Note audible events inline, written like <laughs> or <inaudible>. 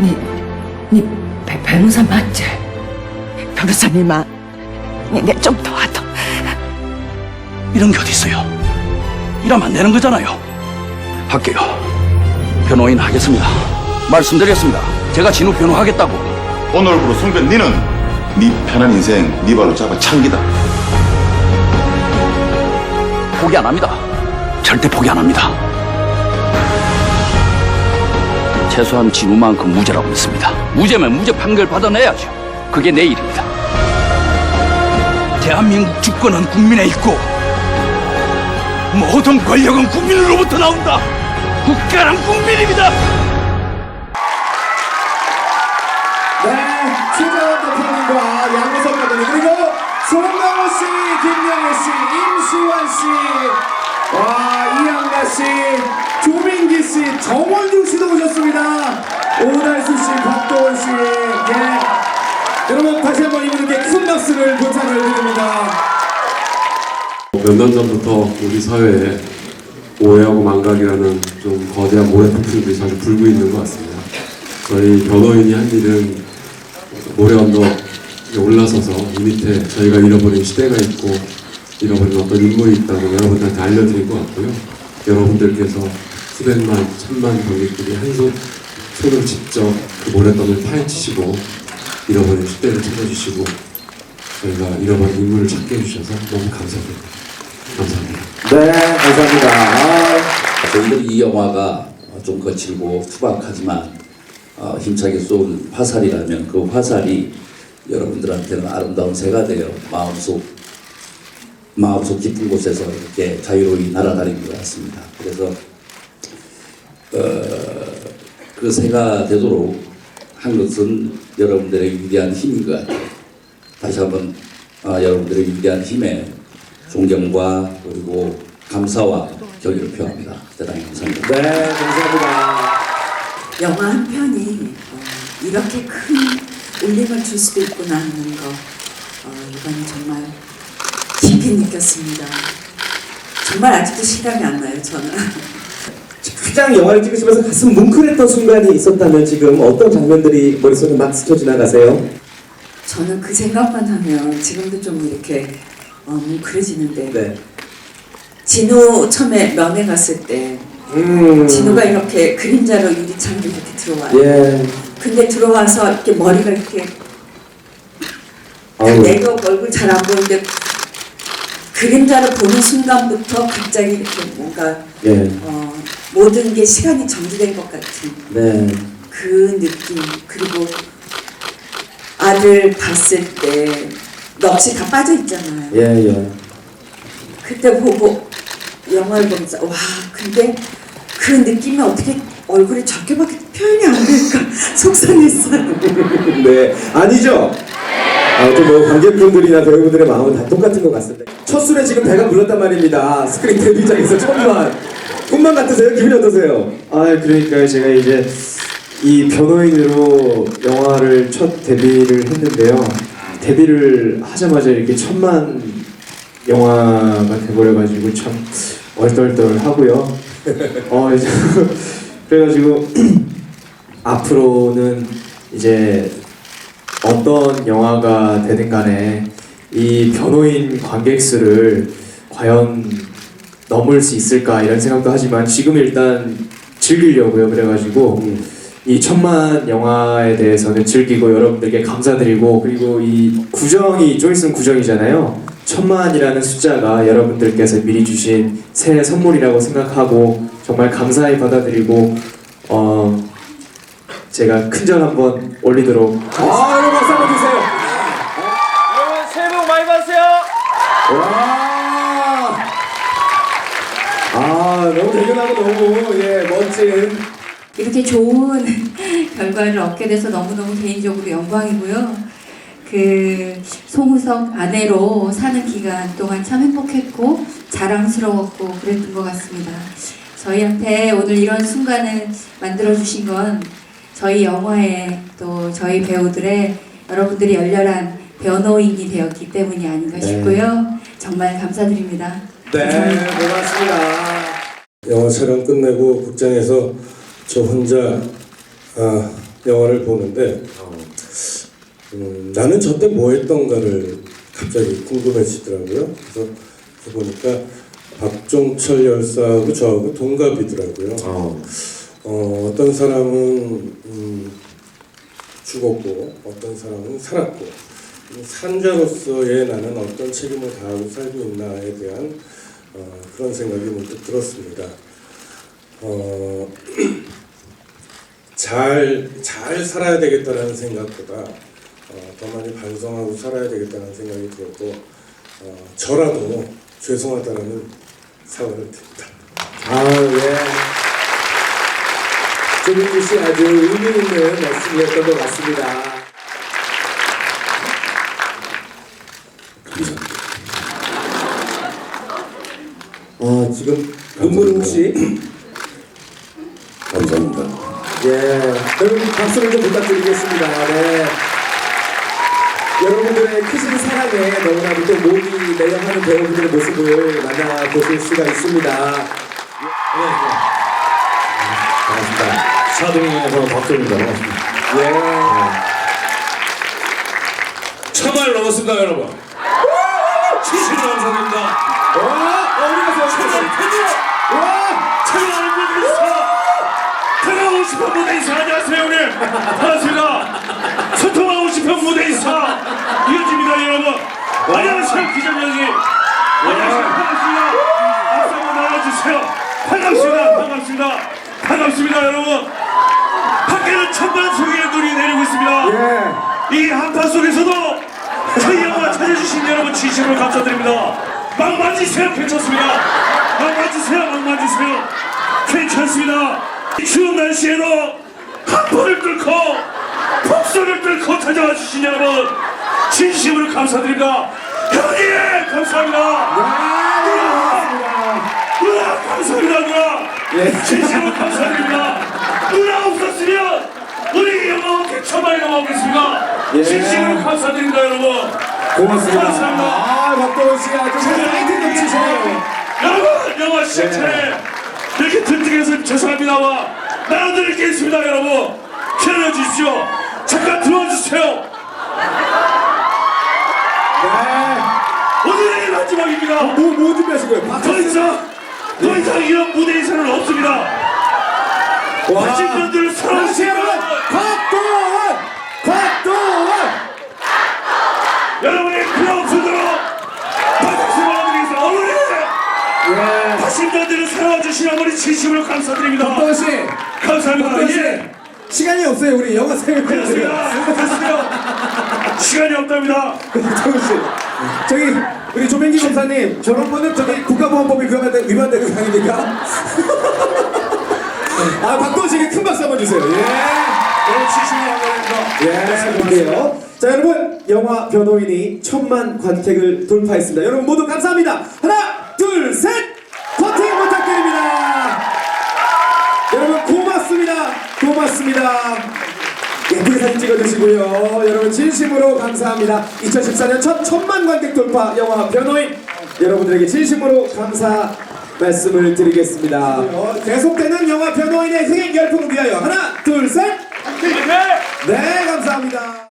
니, 니 배, 변호사 맞지? 변호사님아, 니내좀 도와줘. 이런 게 어디 있어요? 이러면 안 되는 거잖아요. 할게요. 변호인 하겠습니다. 말씀드렸습니다. 제가 진우 변호하겠다고. 오늘부로 송변 니는 네 편한 인생 네 발로 잡아 참기다. 포기 안 합니다. 절대 포기 안 합니다. 최소한 진우만큼 무죄라고 믿습니다. 무죄면 무죄 판결 받아내야죠. 그게 내 일입니다. 대한민국 주권은 국민에 있고 모든 권력은 국민으로부터 나온다. 국가란 국민입니다. 네, 최재원 대표님과 양호석 감독님 그리고 송강호 씨, 김명희 씨, 임시완 씨, 와 씨, 조민기 씨, 정원중 씨도 오셨습니다. 오달수 씨, 박도원 씨, 예. 여러분 다시 한번 이분들께 큰 박수를 부탁을 드립니다. 몇 년 전부터 우리 사회에 오해하고 망각이라는 좀 거대한 모래폭풍들이 자주 불고 있는 것 같습니다. 저희 변호인이 한 일은 모래 언덕에 올라서서 이 밑에 저희가 잃어버린 시대가 있고 잃어버린 어떤 인물이 있다는 여러분들한테 알려드린 것 같고요. 여러분들께서 수백만, 천만 관객들이 한 손, 손으로 직접 그 모래덩을 파헤치시고 잃어버린 시대를 찾아주시고 저희가 잃어버린 인물을 찾게 해주셔서 너무 감사드립니다. 감사합니다. 네, 감사합니다. 아, 저희들이 이 영화가 좀 거칠고 투박하지만 어, 힘차게 쏜 화살이라면 그 화살이 여러분들한테는 아름다운 새가 되어 마음속 마음속 깊은 곳에서 이렇게 자유로이 날아다니는 것 같습니다. 그래서 어, 그 새가 되도록 한 것은 여러분들의 위대한 힘인 것 같아요. 다시 한번 어, 여러분들의 위대한 힘에 존경과 그리고 감사와 격려를 표합니다. 대단히 감사합니다. 네, 감사합니다. 영화 한 편이 어, 이렇게 큰 울림을 줄 수도 있구나 하는 거 어, 이번에 정말 깊이 느꼈습니다. 정말 아직도 실감이 안 나요 저는. 가장 영화를 찍으시면서 가슴 뭉클했던 순간이 있었다면 지금 어떤 장면들이 머릿속에 막 스쳐 지나가세요? 저는 그 생각만 하면 지금도 좀 이렇게 어, 뭉클해지는데 네. 진우 처음에 면회 갔을 때 음. 진우가 이렇게 그림자로 유리창으로 이렇게 들어와요. 예. 근데 들어와서 이렇게 머리가 이렇게. 내가 얼굴 잘 안 보이는데 그림자를 보는 순간부터 갑자기 이렇게 뭔가 예. 어, 모든 게 시간이 정지된 것 같은 네. 그 느낌 그리고 아들 봤을 때 넋이 다 빠져 있잖아요. 예, 예. 그때 보고 영화를 보면서 와 근데 그 느낌이 어떻게 얼굴에 저렇게밖에 표현이 안 될까 <laughs> 속상했어요. <laughs> 네. 아니죠? 아, 좀뭐 관객분들이나 배우분들의 마음은 다 똑같은 것 같습니다. 첫 술에 지금 배가 불렀단 말입니다. 스크린 데뷔작에서 천만. 꿈만 같으세요? 기분이 어떠세요? 아 그러니까요 제가 이제 이 변호인으로 영화를 첫 데뷔를 했는데요 데뷔를 하자마자 이렇게 천만 영화가 돼버려가지고 참 얼떨떨하고요 어 <laughs> 그래가지고 <clears throat> 앞으로는 이제 어떤 영화가 되든 간에 이 변호인 관객 수를 과연 넘을 수 있을까 이런 생각도 하지만 지금 일단 즐기려고요. 그래가지고 이 천만 영화에 대해서는 즐기고 여러분들께 감사드리고 그리고 이 구정이 좀 있으면 구정이잖아요. 천만이라는 숫자가 여러분들께서 미리 주신 새해 선물이라고 생각하고 정말 감사히 받아들이고 어 제가 큰 절 한번 올리도록 아, 여러분 박수 한번 주세요. 여러분 새해 복 많이 받으세요. 와. 아, 너무 대견하고 너무 예, 멋진 이렇게 좋은 <laughs> 결과를 얻게 돼서 너무너무 개인적으로 영광이고요. 그 송우석 아내로 사는 기간 동안 참 행복했고 자랑스러웠고 그랬던 것 같습니다. 저희한테 오늘 이런 순간을 만들어 주신 건 저희 영화에 또 저희 배우들의 여러분들이 열렬한 변호인이 되었기 때문이 아닌가 싶고요. 정말 감사드립니다. 네, 고맙습니다. 영화 촬영 끝내고 극장에서 저 혼자 아, 영화를 보는데 음, 나는 저때 뭐 했던가를 갑자기 궁금해지더라고요. 그래서 그래서 보니까 박종철 열사하고 저하고 동갑이더라고요. 어. 어, 어떤 사람은 음, 죽었고 어떤 사람은 살았고 이 산자로서의 나는 어떤 책임을 다하고 살고 있나에 대한 어, 그런 생각이 문득 들었습니다. 어, <clears throat> 잘, 잘 살아야 되겠다는 생각보다 어, 더 많이 반성하고 살아야 되겠다는 생각이 들었고 어, 저라도 죄송하다는 사과를 드립니다. 아, 예. 조민규 씨 아주 의미 있는 말씀이었던 것 같습니다. 아, 지금 눈물 혹시? 감사합니다. 예. 여러분 박수를 좀 부탁드리겠습니다. 네. 여러분들의 크신 사랑에 너무나도 또 목이 내려하는 배우분들의 모습을 만나보실 수가 있습니다. 예. 반갑습니다. 사동에서 박정입니다. 예. 천만을 넘었습니다, 여러분. 진심으로 감사드립니다. 와, 어디 가세요? 와, 천만을 인사. 다가오고 싶은 무대 인사. 안녕하세요, 형님. 반갑습니다. 소통하고 싶은 무대 인사. 이어집니다, 여러분. 안녕하세요, 기자님이. 안녕하세요, 반갑습니다. 박수 한번 날려주세요. 반갑습니다, 반갑습니다. 반갑습니다, 여러분. 밖에는 천만 송이의 눈이 내리고 있습니다. 예. 이 한파 속에서도 저희 영화 찾아주신 여러분 진심으로 감사드립니다. 막 만지세요 괜찮습니다. 막 만지세요 막 만지세요 괜찮습니다. 이 추운 날씨에도 한파를 뚫고 폭설을 뚫고 찾아와 주신 여러분 진심으로 감사드립니다. 형님 감사합니다. 누나 감사합니다 누나 진심으로 감사드립니다 누나 없었으면 우리 영화 천만이 넘어오겠습니까 진심으로 감사드립니다 여러분. 고맙습니다. 감사합니다. 아, 박도원 씨 아주 파이팅 넘치시네요. 여러분 영화 시작 차례. 이렇게 든든해서 죄송합니다만 나눠드릴 게 있습니다 여러분. 기다려 주십시오. 잠깐 들어와 주세요. 네. 오늘의 마지막입니다. 뭐, 뭐 준비하신 거예요? 더 이상 더 이상 이런 무대에서는 없습니다. 와. 다시 사랑하시면 한번 곽도원! 곽도원! 여러분의 그런 분으로 박수 보내드리겠습니다 어머니 예. 다시 분들을 어머니 진심으로 감사드립니다 박도원 씨, 감사합니다 박도원 씨. 예. 시간이 없어요. 우리 영화 그렇습니다 그렇습니다 시간이 없답니다 박도원 씨. 저기 우리 조민기 검사님 저런 분은 저기 국가보안법이 위반된 위반되는 거 아닙니까? <laughs> 아 박도원 씨에게 큰 박수 한번 주세요. 예. 오늘 진심으로 감사드립니다 예. 자, 여러분, 영화 변호인이 천만 관객을 돌파했습니다. 여러분 모두 감사합니다. 하나, 둘, 셋! 버팅 부탁드립니다. 여러분 고맙습니다. 고맙습니다. 예쁘게 사진 찍어주시고요. 여러분 진심으로 감사합니다. 2014년 첫 천만 관객 돌파 영화 변호인 여러분들에게 진심으로 감사 말씀을 드리겠습니다. 어, 계속되는 영화 변호인의 흥행 열풍을 위하여 하나, 둘, 셋! 네, 감사합니다.